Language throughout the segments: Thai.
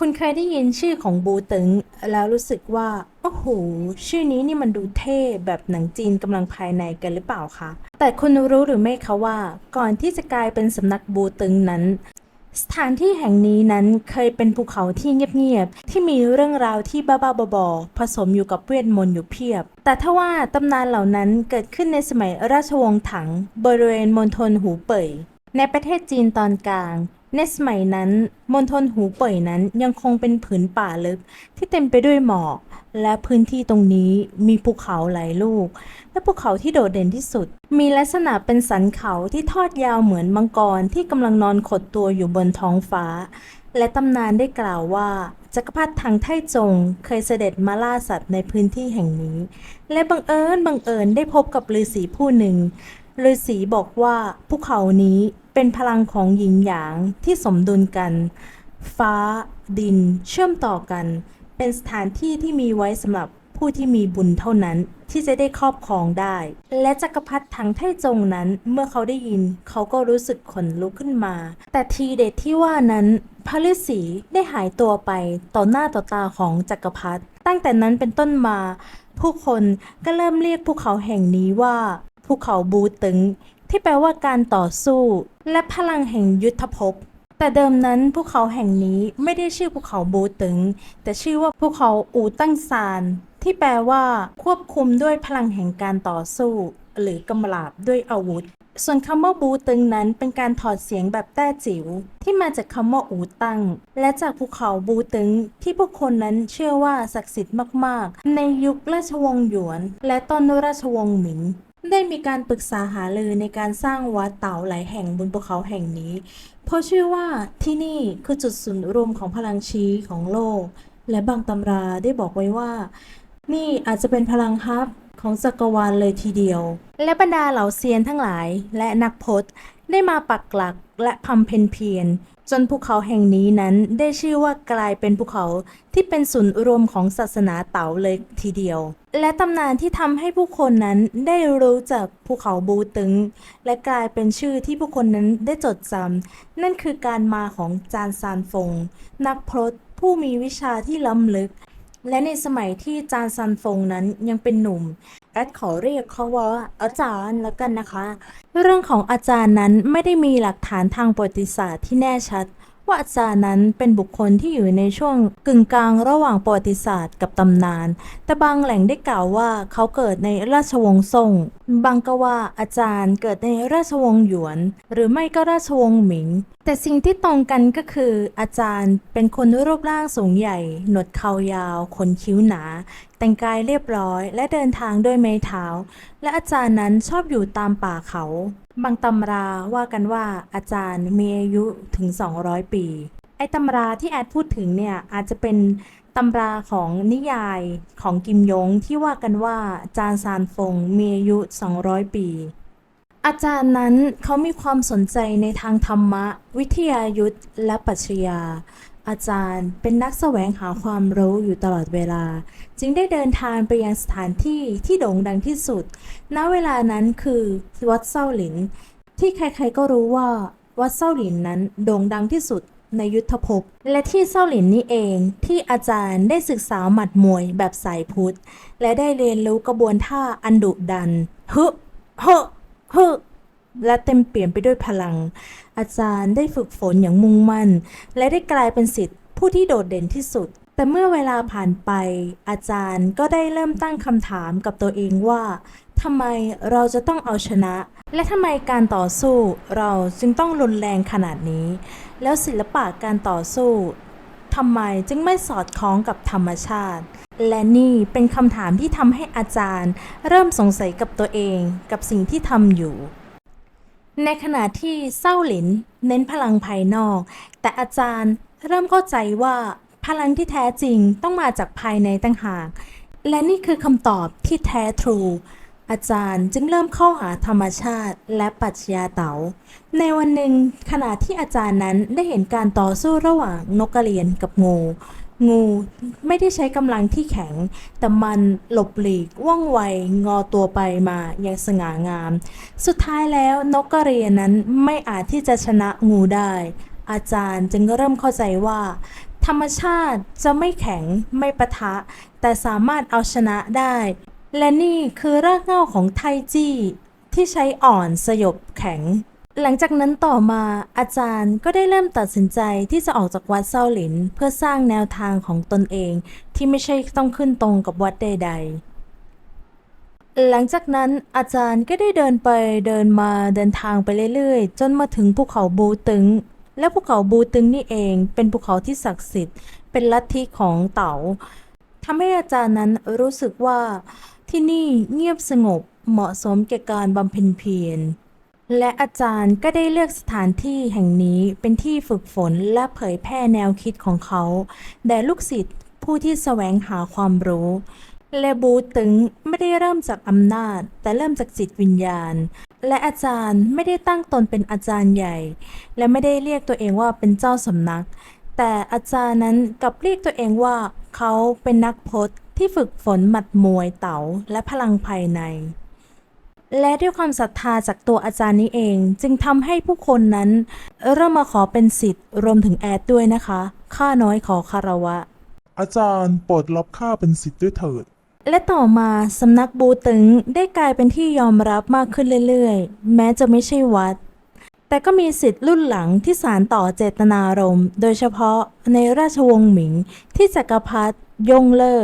คุณเคยได้ยินชื่อของบูตึง แล้วรู้สึกว่า โอ้โห ชื่อนี้นี่มันดูเท่แบบหนังจีนกำลังภายในกันหรือเปล่าคะ แต่คุณรู้หรือไม่คะว่า ก่อนที่จะกลายเป็นสำนักบูตึงนั้น สถานที่แห่งนี้นั้นเคยเป็นภูเขาที่เงียบๆ ที่มีเรื่องราวที่บ้าๆบอๆผสมอยู่กับเวทมนต์อยู่เพียบ แต่ถ้าว่าตำนานเหล่านั้นเกิดขึ้นในสมัยราชวงศ์ถัง บริเวณมณฑลหูเป่ยในประเทศจีนตอนกลาง ในสมัยนั้นมณฑลหูเป่ยนั้นยังคงเป็นผืนป่าลึกที่เต็มไปด้วยหมอก และพื้นที่ตรงนี้มีภูเขาหลายลูก และภูเขาที่โดดเด่นที่สุด มีลักษณะเป็นสันเขาที่ทอดยาวเหมือนมังกรที่กำลังนอนขดตัวอยู่บนท้องฟ้า และตำนานได้กล่าวว่าจักรพรรดิทางไทจงเคยเสด็จมาล่าสัตว์ในพื้นที่แห่งนี้ และบังเอิญบังเอิญได้พบกับฤาษีผู้หนึ่งฤาษีบอกว่าภูเขานี้ เป็นพลังของหยินหยางที่สมดุลกัน ฟ้า ดิน เชื่อมต่อกัน เป็นสถานที่ที่มีไว้สำหรับผู้ที่มีบุญเท่านั้นที่จะได้ครอบครองได้ และจักรพรรดิถังไทจงนั้นเมื่อเขาได้ยิน เขาก็รู้สึกขนลุกขึ้นมา แต่ทีเด็ดที่ว่านั้นพระฤาษีได้หายตัวไปต่อหน้าต่อตาของจักรพรรดิตั้งแต่นั้นเป็นต้นมา ผู้คนก็เริ่มเรียกภูเขาแห่งนี้ว่าภูเขาบูตึง ที่แปลว่าการต่อสู้ และพลังแห่งยุทธภพ แต่เดิมนั้นภูเขาแห่งนี้ไม่ได้ชื่อภูเขาบูตึง แต่ชื่อว่าภูเขาอูตั้งซาน ที่แปลว่า ควบคุมด้วยพลังแห่งการต่อสู้ หรือกำลาบด้วยอาวุธ ส่วนคำว่าบูตึงนั้นเป็นการถอดเสียงแบบแต้จิ๋วที่มาจากคำว่าอูตั้ง และจากภูเขาบูตึง ที่พวกคนนั้นเชื่อว่าศักดิ์สิทธิ์มาก ๆ ในยุคราชวงศ์หยวน และต้นราชวงศ์หมิง ได้มีการปรึกษาหารือในการสร้างวัดเต่าหลายแห่งบนภูเขาแห่งนี้ เพราะเชื่อว่าที่นี่คือจุดศูนย์รวมของพลังชีของโลก และบางตำราได้บอกไว้ว่า นี่อาจจะเป็นพลังฮับของจักรวาลเลยทีเดียว และบรรดาเหล่าเซียนทั้งหลายและนักพจน์ ได้มาปักหลักและพำเพ็ญเพียรจนภูเขาแห่งนี้นั้นได้ชื่อว่ากลายเป็นภูเขาที่เป็นศูนย์รวมของศาสนาเต๋าเลยทีเดียว และตำนานที่ทำให้ผู้คนนั้นได้รู้จักภูเขาบูตึง และกลายเป็นชื่อที่ผู้คนนั้นได้จดจำนั่นคือการมาของจานซานฟง นักพรตผู้มีวิชาที่ล้ำลึก และในสมัยที่จานซันฟงนั้นยังเป็นหนุ่ม แอดขอเรียกเขาว่าอาจารย์แล้วกันนะคะ เรื่องของอาจารย์นั้นไม่ได้มีหลักฐานทางประวัติศาสตร์ที่แน่ชัด ว่าอาจารย์นั้นเป็นบุคคลที่อยู่ในช่วงกึ่งกลางระหว่างประวัติศาสตร์กับตำนาน แต่บางแหล่งได้กล่าวว่าเขาเกิดในราชวงศ์ซ่ง บางก็ว่าอาจารย์เกิดในราชวงศ์หยวน หรือไม่ก็ราชวงศ์หมิง แต่สิ่งที่ตรงกันก็คือ อาจารย์เป็นคนรูปร่างสูงใหญ่ หนวดเขายาว ขนคิ้วหนา แต่งกายเรียบร้อย และเดินทางด้วยไม้เท้า และอาจารย์นั้นชอบอยู่ตามป่าเขา บางตำราว่ากันว่าอาจารย์มีอายุถึง 200 ปี ไอ้ตำราที่แอดพูดถึงเนี่ยอาจจะเป็นตำราของนิยายของกิมยงที่ว่ากันว่าจานซานฟงมีอายุ 200 ปี อาจารย์นั้นเขามีความสนใจในทางธรรมะ วิทยายุทธและปัชญา อาจารย์เป็นนักแสวงหาความรู้อยู่ตลอดเวลา จึงได้เดินทางไปยังสถานที่ที่โด่งดังที่สุด ณ เวลานั้นคือวัดเซาหลิน ที่ใครๆก็รู้ว่าวัดเซาหลินนั้นโด่งดังที่สุดในยุทธภพ และที่เซาหลินนี่เองที่อาจารย์ได้ศึกษาหมัดมวยแบบสายพุทธ และได้เรียนรู้กระบวนท่าอันดุดันฮึฮฮึ และเต็มเปี่ยมไปด้วยพลัง อาจารย์ได้ฝึกฝนอย่างมุ่งมั่น และได้กลายเป็นศิษย์ผู้ที่โดดเด่นที่สุด แต่เมื่อเวลาผ่านไป อาจารย์ก็ได้เริ่มตั้งคำถามกับตัวเองว่าทำไมเราจะต้องเอาชนะ และทำไมการต่อสู้เราจึงต้องรุนแรงขนาดนี้ แล้วศิลปะการต่อสู้ทำไมจึงไม่สอดคล้องกับธรรมชาติ และนี่เป็นคำถามที่ทำให้อาจารย์ เริ่มสงสัยกับตัวเองกับสิ่งที่ทำอยู่ ในขณะที่เศร้าหลินเน้นพลังภายนอก แต่อาจารย์เริ่มเข้าใจว่าพลังที่แท้จริงต้องมาจากภายในตั้งหาก และนี่คือคำตอบที่แท้ทรู อาจารย์จึงเริ่มเข้าหาธรรมชาติและปรัชญาเต๋า ในวันหนึ่งขณะที่อาจารย์นั้นได้เห็นการต่อสู้ระหว่างนกกระเรียนกับงู งูไม่ได้ใช้กำลังที่แข็ง แต่มันหลบหลีกว่องไวงอตัวไปมาอย่างสง่างาม สุดท้ายแล้วนกกระเรียนนั้นไม่อาจที่จะชนะงูได้ อาจารย์จึงเริ่มเข้าใจว่า ธรรมชาติจะไม่แข็งไม่ปะทะ แต่สามารถเอาชนะได้ และนี่คือรากเหง้าของไทจี้ที่ใช้อ่อนสยบแข็ง หลังจากนั้นต่อมาอาจารย์ก็ได้เริ่มตัดสินใจที่จะออกจากวัดเซาหลิน เพื่อสร้างแนวทางของตนเองที่ไม่ใช่ต้องขึ้นตรงกับวัดใด ๆ หลังจากนั้นอาจารย์ก็ได้เดินไปเดินมาเดินทางไปเรื่อยๆ จนมาถึงภูเขาบูตึง และภูเขาบูตึงนี่เอง เป็นภูเขาที่ศักดิ์สิทธิ์ เป็นลัทธิของเต๋าทำให้อาจารย์นั้นรู้สึกว่าที่นี่เงียบสงบเหมาะสมแก่การบำเพ็ญเพียร และอาจารย์ก็ได้เลือกสถานที่แห่งนี้เป็นที่ฝึกฝนและเผยแพร่แนวคิดของเขา แด่ลูกศิษย์ผู้ที่แสวงหาความรู้และบูตึงไม่ได้เริ่มจากอำนาจ แต่เริ่มจากจิตวิญญาณ และอาจารย์ไม่ได้ตั้งตนเป็นอาจารย์ใหญ่ และไม่ได้เรียกตัวเองว่าเป็นเจ้าสำนัก แต่อาจารย์นั้นกลับเรียกตัวเองว่า เขาเป็นนักพจน์ที่ฝึกฝนหมัดมวยเต๋าและพลังภายใน และด้วยความศรัทธาจากตัวอาจารย์นี้เอง จึงทำให้ผู้คนนั้น เริ่มมาขอเป็นสิทธิ์รวมถึงแอดด้วยนะคะ ข้าน้อยขอคารวะ อาจารย์โปรดรับข้าเป็นศิษย์ด้วยเถิด และต่อมาสำนักบูตึงได้กลายเป็นที่ยอมรับมากขึ้นเรื่อยๆ แม้จะไม่ใช่วัด แต่ก็มีสิทธิ์รุ่นหลังที่สารต่อเจตนารมณ์โดยเฉพาะในราชวงศ์หมิงที่จักรพรรดิยงเล่อ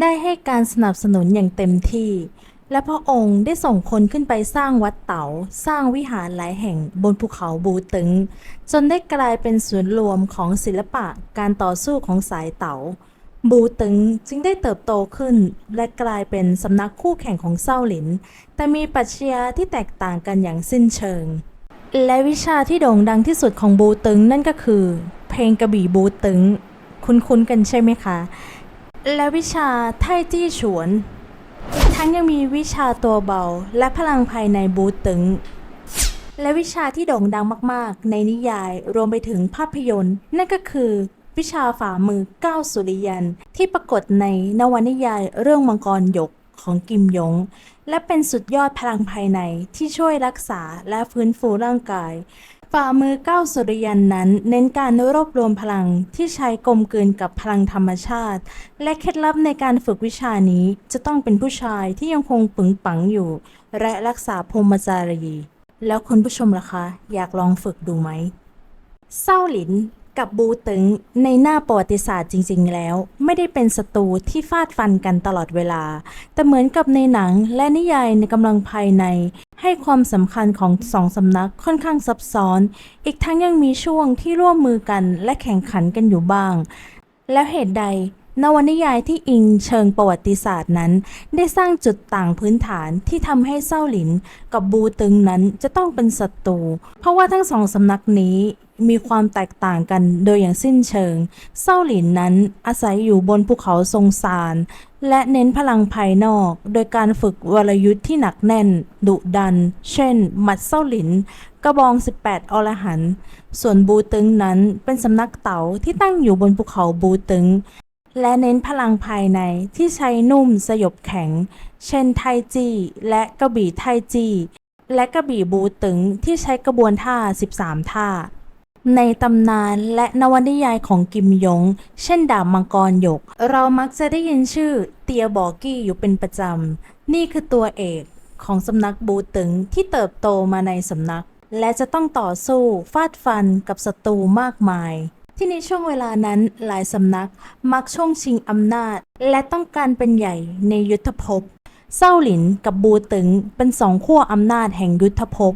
ได้ให้การสนับสนุนอย่างเต็มที่ และพระองค์ได้ส่งคนขึ้นไปสร้างวัดเต๋าสร้างวิหารหลายแห่งบนภูเขาบูตึง จนได้กลายเป็นศูนย์รวมของศิลปะการต่อสู้ของสายเต๋าบูตึงจึงได้เติบโตขึ้น และกลายเป็นสำนักคู่แข่งของเซาหลิน แต่มีปรัชญาที่แตกต่างกันอย่างสิ้นเชิง และวิชาที่โด่งดังที่สุดของบูตึงนั่นก็คือ เพลงกระบี่บูตึง คุ้นๆกันใช่ไหมคะ และวิชาไทจี้ฉวน ทั้งยังมีวิชาตัวเบา และพลังภายในบูตึง และวิชาที่โด่งดังมากๆ ในนิยายรวมไปถึงภาพยนตร์ นั่นก็คือวิชาฝ่ามือก้าวสุริยัน ที่ปรากฏในนวนิยายเรื่องมังกรหยกของกิมยง และเป็นสุดยอดพลังภายในที่ช่วยรักษาและฟื้นฟูร่างกาย ฝ่ามือก้าวสุริยันนั้น เน้นการรวบรวมพลังที่ใช้กลมกลืนกับพลังธรรมชาติ และเคล็ดลับในการฝึกวิชานี้จะต้องเป็นผู้ชายที่ยังคงปึงปังอยู่ และรักษาพรหมจารี แล้วคุณผู้ชมล่ะคะ อยากลองฝึกดูไหมเศร้าหลิน กับบูตึงในหน้าประวัติศาสตร์จริง ๆ แล้ว ไม่ได้เป็นศัตรูที่ฟาดฟันกันตลอดเวลา แต่เหมือนกับในหนังและนิยายในกำลังภายใน ให้ความสำคัญของสองสำนักค่อนข้างซับซ้อน อีกทั้งยังมีช่วงที่ร่วมมือกันและแข่งขันกันอยู่บ้าง แล้วเหตุใดนวนิยายที่อิงเชิงประวัติศาสตร์นั้น ได้สร้างจุดต่างพื้นฐานที่ทำให้เศร้าหลินกับบูตึงนั้นจะต้องเป็นศัตรูเพราะว่าทั้งสองสำนักนี้ มีความแตกต่างกันโดยอย่างสิ้นเชิงเศร้าหลินนั้นอาศัยอยู่บนภูเขาทรงซาน และเน้นพลังภายนอก โดยการฝึกวรยุทธ์ที่หนักแน่น ดุดัน เช่น หมัดเศร้าหลิน กระบอง 18 อรหัน ส่วนบูตึงนั้นเป็นสำนักเต๋าที่ตั้งอยู่บนภูเขาบูตึง และเน้นพลังภายในที่ใช้นุ่มสยบแข็ง เช่นไทจี้และกระบี่ไทจี้และกระบี่บูตึงที่ใช้กระบวนท่า 13 ท่า ในตำนานและนวนิยายของกิมยง เช่นดาบมังกรหยก เรามักจะได้ยินชื่อเตียบอกกี้อยู่เป็นประจำ นี่คือตัวเอกของสำนักบูตึงที่เติบโตมาในสำนัก และจะต้องต่อสู้ฟาดฟันกับศัตรูมากมาย ที่ในช่วงเวลานั้นหลายสำนักมักช่วงชิงอำนาจ และต้องการเป็นใหญ่ในยุทธภพ เศร้าหลินกับบูตึงเป็นสองขั้วอำนาจแห่งยุทธภพ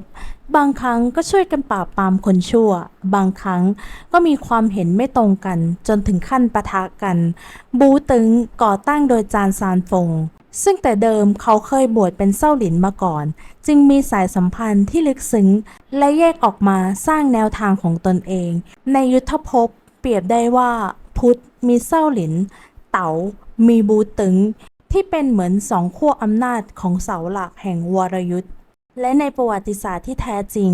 บางครั้งก็ช่วยกันปราบปรามคนชั่ว บางครั้งก็มีความเห็นไม่ตรงกัน จนถึงขั้นปะทะกัน บูตึงก่อตั้งโดยจานซานฟง ซึ่งแต่เดิมเขาเคยบวชเป็นเศร้าหลินมาก่อน จึงมีสายสัมพันธ์ที่ลึกซึ้ง และแยกออกมาสร้างแนวทางของตนเอง ในยุทธภพเปรียบได้ว่า พุทธมีเศร้าหลิน เต๋ามีบูตึง ที่เป็นเหมือนสองขั้วอำนาจของเสาหลักแห่งวรยุทธ์และในประวัติศาสตร์ที่แท้จริง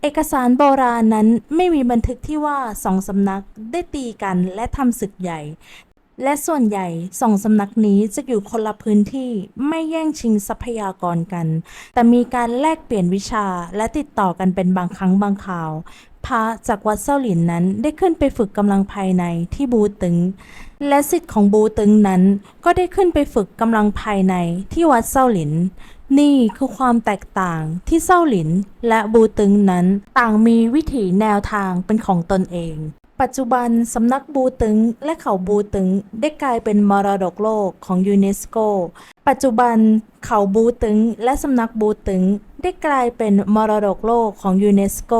เอกสารโบราณนั้นไม่มีบันทึกที่ว่าสองสำนักได้ตีกันและทำศึกใหญ่ และส่วนใหญ่สองสำนักนี้จะอยู่คนละพื้นที่ไม่แย่งชิงทรัพยากรกัน แต่มีการแลกเปลี่ยนวิชาและติดต่อกันเป็นบางครั้งบางคราว พระจากวัดเซาหลินนั้นได้ขึ้นไปฝึกกำลังภายในที่บูตึง และสิทธิ์ของบูตึงนั้นก็ได้ขึ้นไปฝึกกำลังภายในที่วัดเซาหลิน นี่คือความแตกต่างที่เซาหลินและบูตึงนั้นต่างมีวิถีแนวทางเป็นของตนเอง ปัจจุบันสำนักบูตึงและเขาบูตึงได้กลายเป็นมรดกโลกของยูเนสโก ปัจจุบันเขาบูตึงและสำนักบูตึงได้กลายเป็นมรดกโลกของยูเนสโก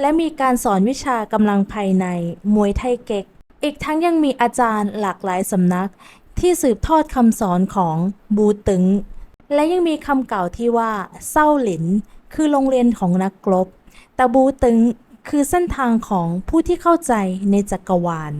และมีการสอนวิชากำลังภายในมวยไทเก๊ก อีกทั้งยังมีอาจารย์หลากหลายสำนักที่สืบทอดคำสอนของบูตึง และยังมีคำกล่าวที่ว่าเศร้าหลิน คือโรงเรียนของนักรบแต่บูตึง คือเส้นทางของผู้ที่เข้าใจในจักรวาล